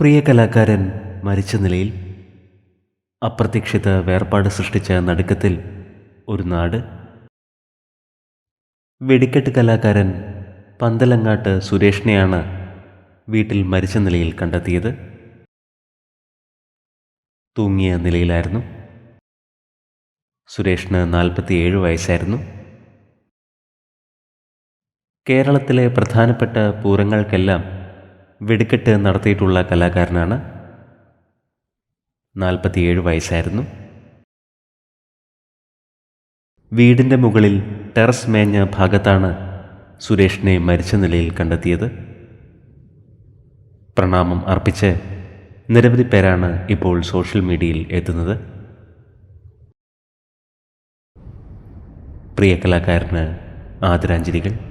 പ്രിയ കലാകാരൻ മരിച്ച നിലയിൽ അപ്രതീക്ഷിത വേർപാട് സൃഷ്ടിച്ച നടുക്കത്തിൽ ഒരു നാട്. വെടിക്കെട്ട് കലാകാരൻ പന്തലങ്ങാട്ട് സുരേഷിനെയാണ് വീട്ടിൽ മരിച്ച നിലയിൽ കണ്ടെത്തിയത്. തൂങ്ങിയ നിലയിലായിരുന്നു. സുരേഷിന് നാൽപ്പത്തിയേഴ് വയസ്സായിരുന്നു. കേരളത്തിലെ പ്രധാനപ്പെട്ട പൂരങ്ങൾക്കെല്ലാം വെടിക്കെട്ട് നടത്തിയിട്ടുള്ള കലാകാരനാണ്. നാൽപ്പത്തിയേഴ് വയസ്സായിരുന്നു. വീടിന്റെ മുകളിൽ ടെറസ് മേഞ്ഞ ഭാഗത്താണ് സുരേഷിനെ മരിച്ച നിലയിൽ കണ്ടെത്തിയത്. പ്രണാമം അർപ്പിച്ച് നിരവധി പേരാണ് ഇപ്പോൾ സോഷ്യൽ മീഡിയയിൽ എത്തുന്നത്. പ്രിയ കലാകാരന് ആദരാഞ്ജലികൾ.